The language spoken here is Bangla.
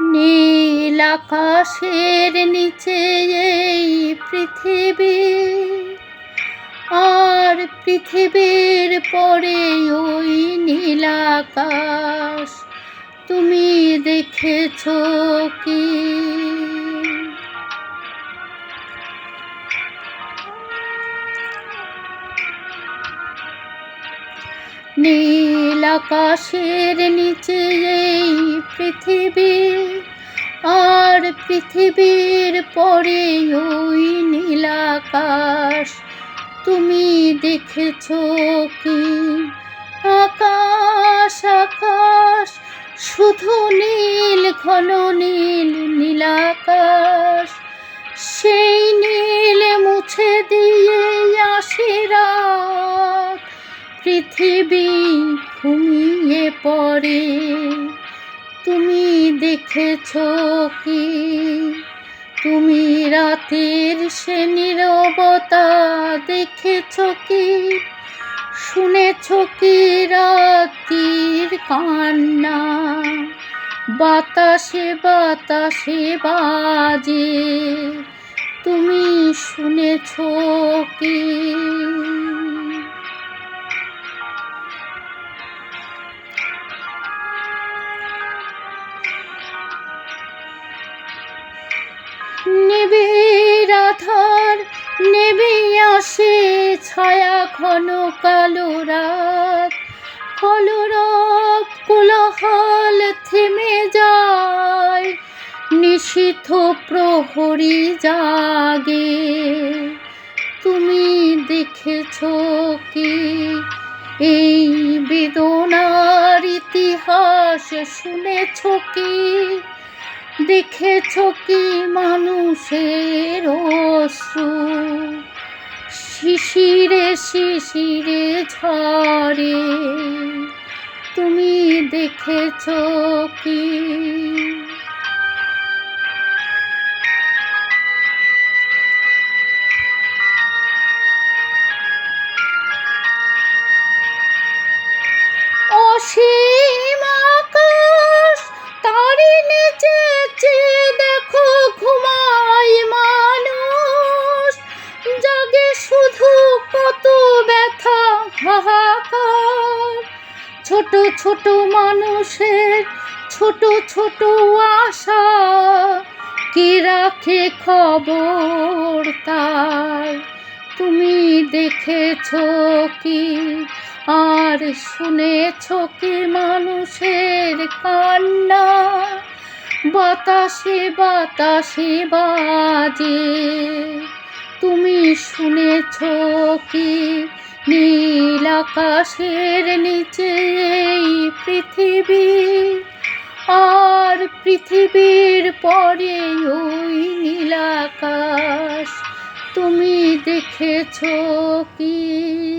নীল আকাশের নিচে এই পৃথিবী। আর পৃথিবীর পরে ওই নীল আকাশ তুমি দেখেছ কি? নীল আকাশের নিচে এই পৃথিবী, আর পৃথিবীর পরে ওই নীল আকাশ। তুমি দেখেছ কি? আকাশ আকাশ, শুধু নীল, ঘন নীল নীল আকাশ। সেই নীল পৃথিবী ঘুমিয়ে পড়ে। তুমি দেখেছ কি? তুমি রাতের সে নীরবতা দেখেছ কি? শুনেছ কি রাতির কান্না? বাতাসে বাতাসে বাজে। তুমি শুনেছ কি? রাধার নেবে আসে ছায়া ঘন কালো রাত। কলরব কোলাহল থেমে যায়, নিশীথ প্রহরী জাগে। তুমি দেখেছ কি? এই বেদনার ইতিহাস শুনেছ কি? দেখেছ কি মানুষের অশ্রু? শিশিরে শিশিরে ঝরে তুমি দেখেছ কি? অসীম ছোট ছোট মানুষের ছোট ছোট আশা, কে রাখে খবর তার? তুমি দেখেছ কি আর শুনেছ কি মানুষের কান্না? বাতাসে বাতাসে বাজে। তুমি শুনেছ কি নীল আকাশের নিচে এই পৃথিবী আর পৃথিবীর পরে ওই নীল আকাশ। তুমি দেখেছ কি?